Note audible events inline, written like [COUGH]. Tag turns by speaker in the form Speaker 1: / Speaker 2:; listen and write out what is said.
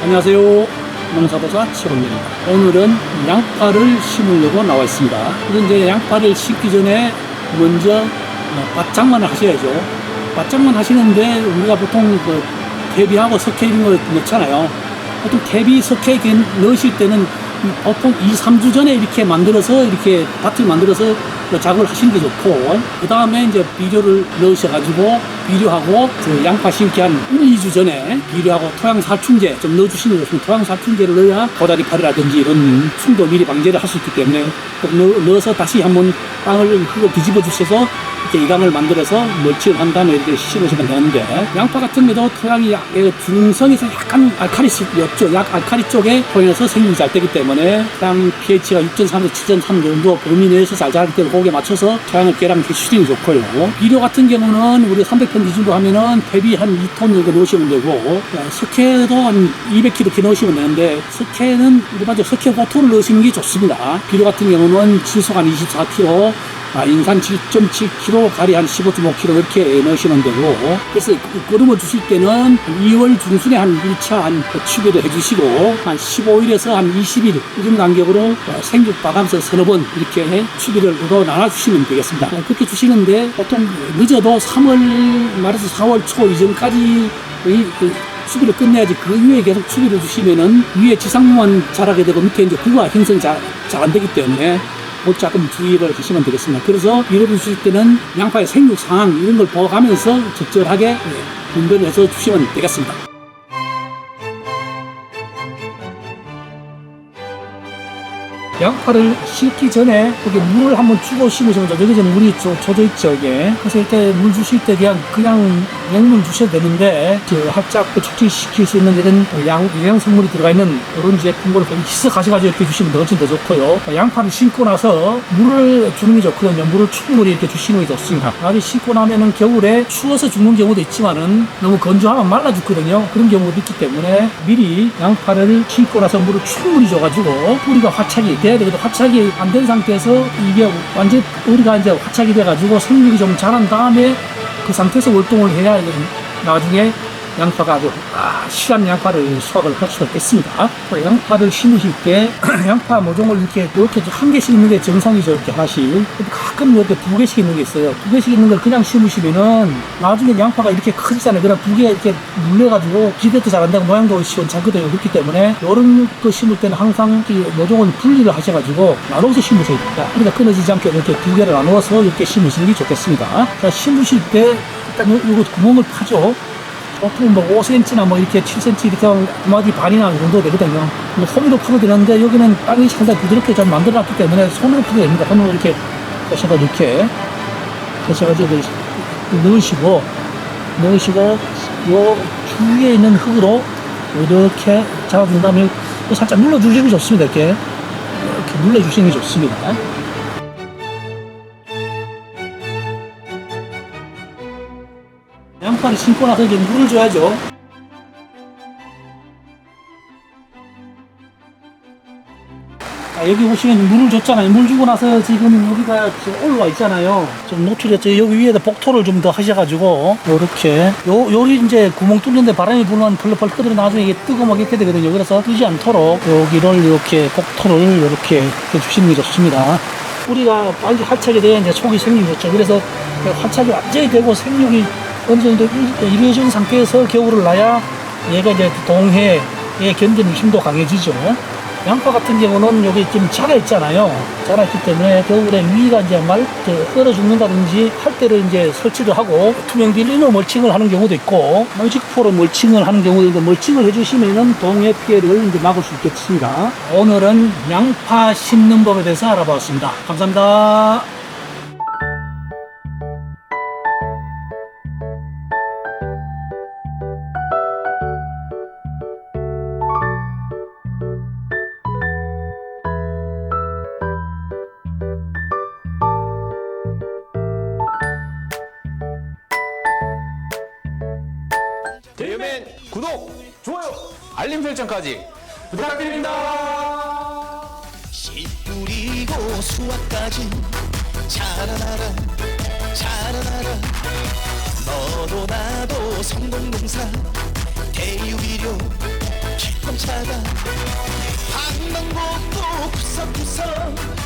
Speaker 1: 안녕하세요. 농사도사 최원입니다. 오늘은 양파를 심으려고 나와 있습니다. 이제 양파를 심기 전에 먼저 어, 밭장만을 하셔야죠. 밭장만 하시는데 우리가 보통 그 대비하고 석회 이런 걸 넣잖아요. 보통 대비 석회 넣으실 때는 보통 2, 3주 전에 이렇게 만들어서 이렇게 밭을 만들어서 그 작업을 하시는 게 좋고 그 다음에 이제 비료를 넣으셔가지고 비료하고 그 양파 심기 한 1, 2주 전에 비료하고 토양 살충제 좀 넣어주시는 것은 토양 살충제를 넣어야 고다리 파리라든지 이런 충도 미리 방제를 할 수 있기 때문에 꼭 넣- 넣어서 다시 한번 땅을 흙을 뒤집어 주셔서 이렇게 이강을 만들어서 멀치를 한 다음에 이렇게 심으시면 되는데 양파 같은 경우도 토양이 중성에서 약간 알카리였죠. 약 알카리 쪽에 토양에서 생육이 잘 되기 때문에 땅 pH가 6.3에서 7.3 정도 범위 내에서 잘 자라기 때문에 거기에 맞춰서 토양을 개량 휴딩이 좋고요. 비료 같은 경우는 우리 300편 기준으로 하면은 대비 한 2톤 정도 넣으시면 되고 어, 석회도 한 200kg 이렇게 넣으시면 되는데 석회는 일반적으로 석회 호토를 넣으시는 게 좋습니다. 비료 같은 경우는 질소 한 24kg 아, 인산 7.7kg, 가리 한 15.5kg 이렇게 넣으시면 되고, 그래서 그 거름을 주실 때는 한 2월 중순에 한 1차 한 추비도 해주시고, 한 15일에서 한 20일, 이 정도 간격으로 어, 생육 봐가면서 서너 번 이렇게 으로 나눠주시면 되겠습니다. 어, 그렇게 주시는데, 보통 늦어도 3월 말에서 4월 초 이전까지 이, 그 추비를 끝내야지 그 이후에 계속 추비를 주시면은 위에 지상만 자라게 되고 밑에 이제 구가 형성이 잘 안 되기 때문에 그 조금 주의를 하시면 되겠습니다. 그래서 비료를 주실 때는 양파의 생육 상황 이런 걸 보가면서 적절하게 예, 분배를 해서 주시면 되겠습니다. 양파를 심기 전에 거기 물을 한번 주고 심으시면. 여기 지금 물이 조, 져 있죠, 이게. 그래서 이때 물 주실 때 그냥, 그냥 냉물 주셔도 되는데, 그 활짝 촉진시킬 수 있는 이런 양, 영양성물이 들어가 있는 그런 제품 걸 희석 가셔가지고 이렇게 주시면 더 훨씬 더 좋고요. 양파를 심고 나서 물을 주는 게 좋거든요. 물을 충분히 이렇게 주시는 게 좋습니다. 나중에 심고 나면은 겨울에 추워서 죽는 경우도 있지만은 너무 건조하면 말라 죽거든요. 그런 경우도 있기 때문에 미리 양파를 심고 나서 물을 충분히 줘가지고 뿌리가 활착이 돼야 되거든. 활착이 안 된 상태에서 이게 완전 뿌리가 이제 활착이 돼가지고 생육이 좀 자란 다음에 그 상태에서 월동을 해야 나중에 양파가 아주 아, 실한 양파를 수확을 할 수가 있겠습니다. 또 양파를 심으실 때 [CLEARS THROAT] 양파 모종을 이렇게 이렇게 한 개씩 있는 게 정상이죠. 이렇게 하나씩. 가끔 이렇게 두 개씩 있는 게 있어요. 두 개씩 있는 걸 그냥 심으시면은 나중에 양파가 이렇게 크잖아요. 그냥 두 개 이렇게 물려가지고 기대도 잘안 되고 모양도 시원찮거든요. 그렇기 때문에 이런 거 심을 때는 항상 이 모종을 분리를 하셔가지고 나눠서 심으셔야 됩니다. 그러니까 끊어지지 않게 이렇게 두 개를 나누어서 이렇게 심으시는 게 좋겠습니다. 자, 심으실 때 일단 요, 요 구멍을 파죠. 보통 뭐 5cm나 뭐 이렇게 7cm 이렇게 하면 마디 반이나 이 정도 되거든요. 뭐 손으로 파도 되는데 여기는 땅이 상당히 부드럽게 좀 만들어놨기 때문에 손으로 파도 됩니다. 손으로 이렇게 하셔가지고 이렇게 하셔가지고 이렇게 넣으시고 넣으시고 요 주위에 있는 흙으로 이렇게 잡아준 다음에 살짝 눌러주시는 게 좋습니다. 이렇게 이렇게 눌러주시는 게 좋습니다. 양파를 심고 나서 이제 물을 줘야죠. 아, 여기 보시면 물을 줬잖아요. 물 주고 나서 지금 여기가 지금 올라와 있잖아요. 좀 노출했죠. 여기 위에다 복토를 좀 더 하셔가지고, 요렇게. 요, 요리 이제 구멍 뚫는데 바람이 불면 펄펄 끓으면 나중에 이게 뜨거워게 이렇게 되거든요. 그래서 뜨지 않도록 여기를 이렇게 복토를 이렇게 해주시는 게 좋습니다. 뿌리가 빨리 활착이 돼야 이제 속이 생기겠죠. 그래서 활착이 완전히 되고 생육이 어느 정도 일- 이루어진 상태에서 겨울을 나야 얘가 이제 동해에 견디는 힘도 강해지죠. 양파 같은 경우는 여기 지금 자라 있잖아요. 자라 있기 때문에 겨울에 위가 이제 말, 저, 얼어 죽는다든지 할 때를 이제 설치를 하고 투명 빌리로 멀칭을 하는 경우도 있고 멀직포로 멀칭을 하는 경우도 있는데 멀칭을 해주시면은 동해 피해를 이제 막을 수 있겠습니다. 오늘은 양파 심는 법에 대해서 알아봤습니다. 감사합니다.
Speaker 2: 구독, 좋아요, 알림 설정까지 부탁드립니다.
Speaker 3: 씨 뿌리고 수확까지 자라나라 자라나라 너도 나도 성공농사 대유비료 기쁨 자가 방방곡곡 구석구석